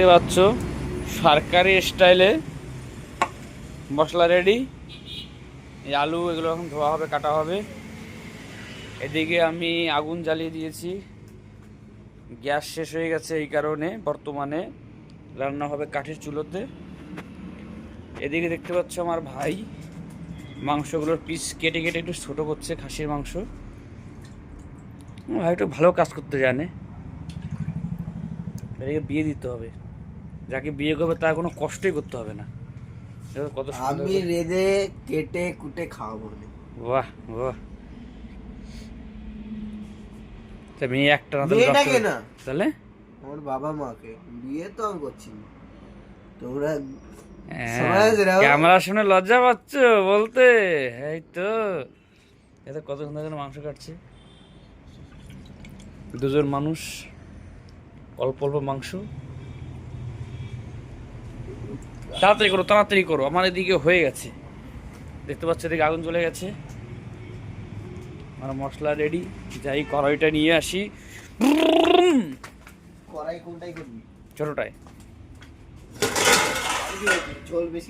দেখতে পাচ্ছ সরকারি স্টাইলে মশলা রেডি এই আলু এগুলো এখন ধোয়া হবে, কাটা হবে। এদিকে আমি আগুন জ্বালিয়ে দিয়েছি। গ্যাস শেষ হয়ে গেছে এই কারণে, বর্তমানে রান্না হবে কাঠের চুলোতে। এদিকে দেখতে পাচ্ছ আমার ভাই, মাংসগুলোর পিস কেটে কেটে একটু ছোটো করছে খাসির মাংস। ভাই একটু ভালো কাজ করতে জানে। এদিকে বিয়ে দিতে হবে। যাকে বিয়ে করবে তার কোনো কষ্টই করতে হবে না। কত আমি রেদে কেটে কুটে খাওয়াবো বাহ বাহ। তা মেয়ে একটা না মেয়েটাকে না। তাহলে? আমার বাবা মাকে। বিয়ে তো আমি করছি না। তোমরা হ্যাঁ, সমাজ ক্যামেরা শুনে লজ্জা পাচ্ছ বলতে? এই তো। এত কত সুন্দর করে মাংস কাটছে। দুজন মানুষ অল্প অল্প মাংস। তাড়াতাড়ি করো তাড়াতাড়ি করো আমার এদিকে হয়ে গেছে। দেখতে পাচ্ছ এদিকে আগুন চলে গেছে। আমার মশলা রেডি যাই কড়াইটা নিয়ে আসি। কড়াই কোনটাই করবি? ছোটটায়। ঝোল বেশি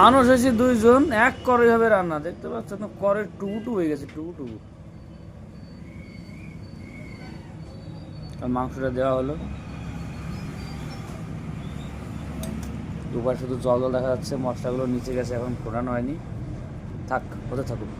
মানুষ হয়েছে দুইজন, এক করে হবে রান্না। দেখতে পাচ্ছ করে টু টু হয়ে গেছে টু টু মাংসটা দেওয়া হলো। দুবার শুধু জল জল দেখা যাচ্ছে, মশলাগুলো নিচে গেছে, এখন ফোটানো হয়নি। থাক হতে থাকুক।